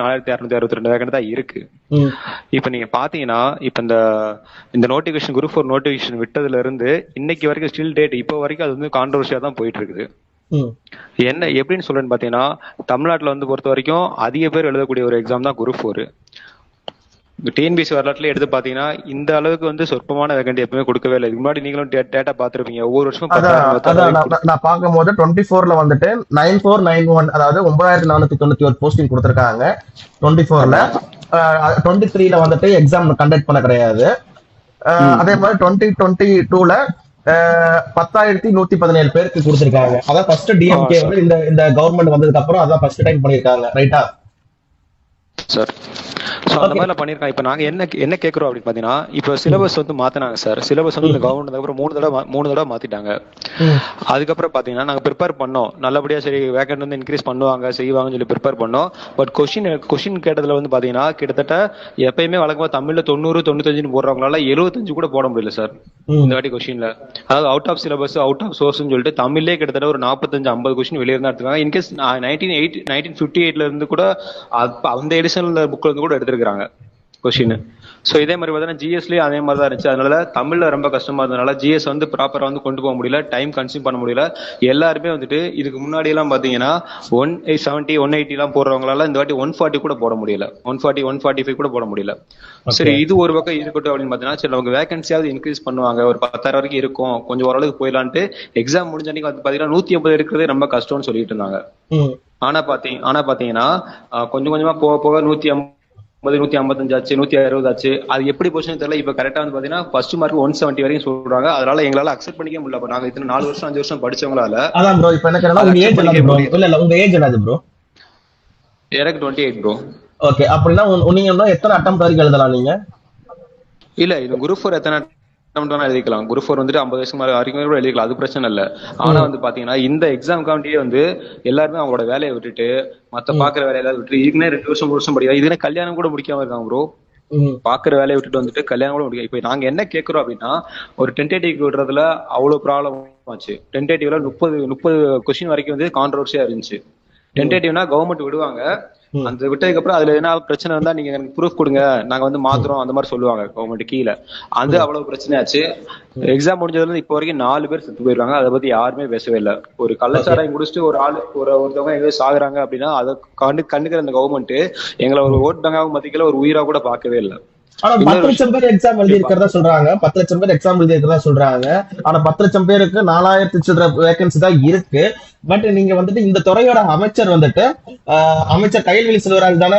நாலாயிரத்தி அறுநூத்தி அறுபத்தி ரெண்டு வேகண்ட் தான் இருக்கு. இப்ப நீங்க பாத்தீங்கன்னா இப்ப இந்த இந்த நோட்டிபிகேஷன் குரூப் ஃபோர் நோட்டிபிகேஷன் விட்டதுல இருந்து இன்னைக்கு வரைக்கும் ஸ்டில் டேட் இப்போ வரைக்கும் அது வந்து கான்ட்ரவர்சியா தான் போயிட்டு இருக்குது என்ன எப்படின்னு சொல்றேன்னு பாத்தீங்கன்னா தமிழ்நாட்டுல வந்து பொறுத்த வரைக்கும் அதிக பேர் எழுதக்கூடிய ஒரு எக்ஸாம் தான் குரூப் ஃபோர் டிஎன்பிசி வரலாற்றுல எடுத்து பாத்தீங்கன்னா இந்த அளவுக்கு வந்து சொற்பமான வேகண்ட் எப்பவுமே கொடுக்கவே இல்லை. இதுக்கு முன்னாடி நீங்களும் டேட்டா பாத்திருப்பீங்க ஒவ்வொரு பத்தாயிரம் நான் நான் பார்க்கும்போது டுவெண்ட்டி ஃபோர்ல வந்துட்டு நைன் ஃபோர் நைன் ஒன் அதாவது ஒன்பதாயிரத்தி நானூத்தி தொண்ணூத்தி ஒரு போஸ்டிங் கொடுத்துருக்காங்க. டுவெண்ட்டி ஃபோர்ல டுவெண்ட்டி த்ரீல வந்துட்டு எக்ஸாம் கண்டக்ட் பண்ண கிடையாது. அதே மாதிரி டுவெண்ட்டி டுவெண்ட்டி டூல பத்தாயிரத்தி நூத்தி பதினேழு பேருக்கு கொடுத்துருக்காங்க. அதான் ஃபர்ஸ்ட் டிஎம்கே வந்து இந்த இந்த கவர்மெண்ட் வந்ததுக்கு அப்புறம் அதான் ஃபர்ஸ்ட் டைம் பண்ணிருக்காங்க ரைட்டா சார் சோ அந்த மாதிரிலாம் பண்ணிருக்காங்க இப்ப நாங்க என்ன என்ன கேக்குறோம் அப்படின்னு பாத்தீங்கன்னா இப்ப சிலபஸ் வந்து மாத்தினாங்க சார் சிலபஸ் வந்து இந்த கவர்மெண்ட் அப்புறம் மூணு தடவை மூணு தடவை மாத்திட்டாங்க. அதுக்கப்புறம் பாத்தீங்கன்னா நாங்க ப்ரிப்பேர் பண்ணோம். நல்லபடியா சரி வேக்கண்ட் வந்து இன்க்ரீஸ் பண்ணுவாங்க செய்வாங்கன்னு சொல்லி ப்ரிப்பேர் பண்ணோம். பட் கொஸ்டின் கொஸ்டின் கேட்டதுல வந்து பாத்தீங்கன்னா கிட்டத்தட்ட எப்பயுமே வழக்கமா தமிழ்ல தொண்ணூறு தொண்ணூத்தஞ்சுன்னு போடுறவங்களால எழுபத்தஞ்சு கூட போட முடியல சார் இந்த வாட்டி கொஸ்டின்ல அதாவது out of syllabus out of சோர்ஸ்னு சொல்லிட்டு தமிழ்லே கிட்டத்தட்ட ஒரு நாற்பத்தஞ்சு ஐம்பது கொஸ்டின் வெளியே இருந்தா எடுத்துருக்காங்க. In case nineteen eight nineteen fifty எயிட்ல இருந்து கூட அந்த எடிஷன்ல புக்ல இருந்து கூட எடுத்திருக்காங்க. கொஸ்டின் சோ இதே மாதிரி பார்த்தீங்கன்னா ஜிஎஸ்லயும் அதே மாதிரி தான் இருந்துச்சு. அதனால தமிழ்ல ரொம்ப கஷ்டமா இருந்ததுனால ஜிஎஸ் வந்து ப்ராப்பரா வந்து கொண்டு போக முடியல டைம் கன்சியூம் பண்ண முடியல. எல்லாருமே வந்துட்டு இதுக்கு முன்னாடி எல்லாம் பாத்தீங்கன்னா ஒன் செவன்ட்டி ஒன் எயிட்டி எல்லாம் போடுறவங்களால இந்த வாட்டி ஒன் ஃபார்ட்டி கூட போட முடியல. One forty one forty five கூட போட முடியல. சரி இது ஒரு பக்கம் இருக்கட்டும் அப்படின்னு பாத்தீங்கன்னா சரி நமக்கு வேகன்சியாவது இன்க்ரீஸ் பண்ணுவாங்க. ஒரு பத்தாயிரம் வரைக்கும் இருக்கும். கொஞ்சம் ஓரளவுக்கு போயிடலான்ட்டு எக்ஸாம் முடிஞ்ச அன்னைக்கு வந்து பாத்தீங்கன்னா நூத்தி ஐம்பது எடுக்கிறதே ரொம்ப கஷ்டம்னு சொல்லிட்டு இருந்தாங்க. ஆனா பாத்தீங்க ஆனா பாத்தீங்கன்னா கொஞ்சம் கொஞ்சமா போக போக நூத்தி ஐம்பது நூத்தி ஐம்பத்தஞ்சு ஆச்சு நூத்தி அறுபது ஆச்சு. அது எப்படி போச்சுன்னு தெரியல. இப்ப கரெக்டா வந்து பாத்தீங்கன்னா ஃபர்ஸ்ட் மார்க் ஒன் செவன்ட்டி வரைக்கும் சொல்றாங்க. அதனால எங்களால அக்செப்ட் பண்ணிக்க முடியல நாங்க இத்தனை நாலு வருஷம் அஞ்சு வருஷம் படிச்சவங்களால. அதான் ப்ரோ இப்போ என்ன கேட்டா உங்க ஏஜ் ப்ரோ இல்ல இல்ல. உங்க ஏஜ் என்னது ப்ரோ எனக்கு டுவெண்ட்டி எயிட் ப்ரோ ஓகே அப்படின்னா நீங்க எத்தனை அட்டம் வரைக்கும் எழுதலாம் நீங்க? இல்ல இது குரூப் ஃபோர் எத்தனை வேணா எழுதிக்கலாம். குரூப் ஃபோர் வந்துட்டு ஐம்பது வயசு மேல வரைக்கும் கூட எழுதிக்கலாம். அது பிரச்சனை இல்ல. ஆனா வந்து பாத்தீங்கன்னா இந்த எக்ஸாம் காண்டியே வந்து எல்லாருமே அவங்களோட வேலையை விட்டுட்டு மத்த பாக்குற வேலையெல்லாம் விட்டுட்டு இதுக்குன்னே ரெண்டு வருஷம் மூணு வருஷம் படிக்கலாம் இதுக்குன்னே கல்யாணம் கூட முடிக்காம இருக்காங்க ப்ரோ பாக்குற வேலையை விட்டுட்டு வந்துட்டு கல்யாணம் கூட முடியும் இப்போ நாங்க என்ன கேக்குறோம் அப்படின்னா ஒரு டென்டேட்டிவ் விடுறதுல அவ்வளவு ப்ராப்ளம் ஆச்சு. டென்டேட்டிவ்ல முப்பது முப்பது கொஸ்டின் வரைக்கும் வந்து கான்ட்ரவர்சியா இருந்துச்சு. டென்டேட்டிவ்னா கவர்மெண்ட் விடுவாங்க. அந்த விட்டதுக்கு அப்புறம் அதுல என்ன பிரச்சனை இருந்தா நீங்க எனக்கு ப்ரூஃப் கொடுங்க. நாங்க வந்து மாத்துறோம். அந்த மாதிரி சொல்லுவாங்க கவர்மெண்ட் கீழே. அது அவ்வளவு பிரச்சனையாச்சு எக்ஸாம் முடிஞ்சதுல இருந்து இப்போ வரைக்கும் நாலு பேர் செத்து போயிருக்காங்க. அதை பத்தி யாருமே பேசவே இல்லை. ஒரு கள்ளச்சாராயம் குடிச்சிட்டு ஒரு ஆளு ஒரு ஒருத்தவங்க எங்கேயோ சாகுறாங்க அப்படின்னா அதை கண்டு கண்டுக்கிற அந்த கவர்மெண்ட் எங்களை ஒரு ஓட்டு பங்காவும் மதிக்கல ஒரு உயிரா கூட பார்க்கவே இல்லை. ஆனா பத்து லட்சம் பேர் எக்ஸாம் எழுதி இருக்கிறதா சொல்றாங்க. பத்து லட்சம் பேர் எக்ஸாம் எழுதி இருக்கிறதா சொல்றாங்க. ஆனா பத்து லட்சம் பேருக்கு நாலாயிரத்தி சில்லற வேகன்சி தான் இருக்கு. பட் நீங்க வந்துட்டு இந்த துறையோட அமைச்சர் வந்துட்டு அமைச்சர் கைல்வெளி செல்வராஜ் தானே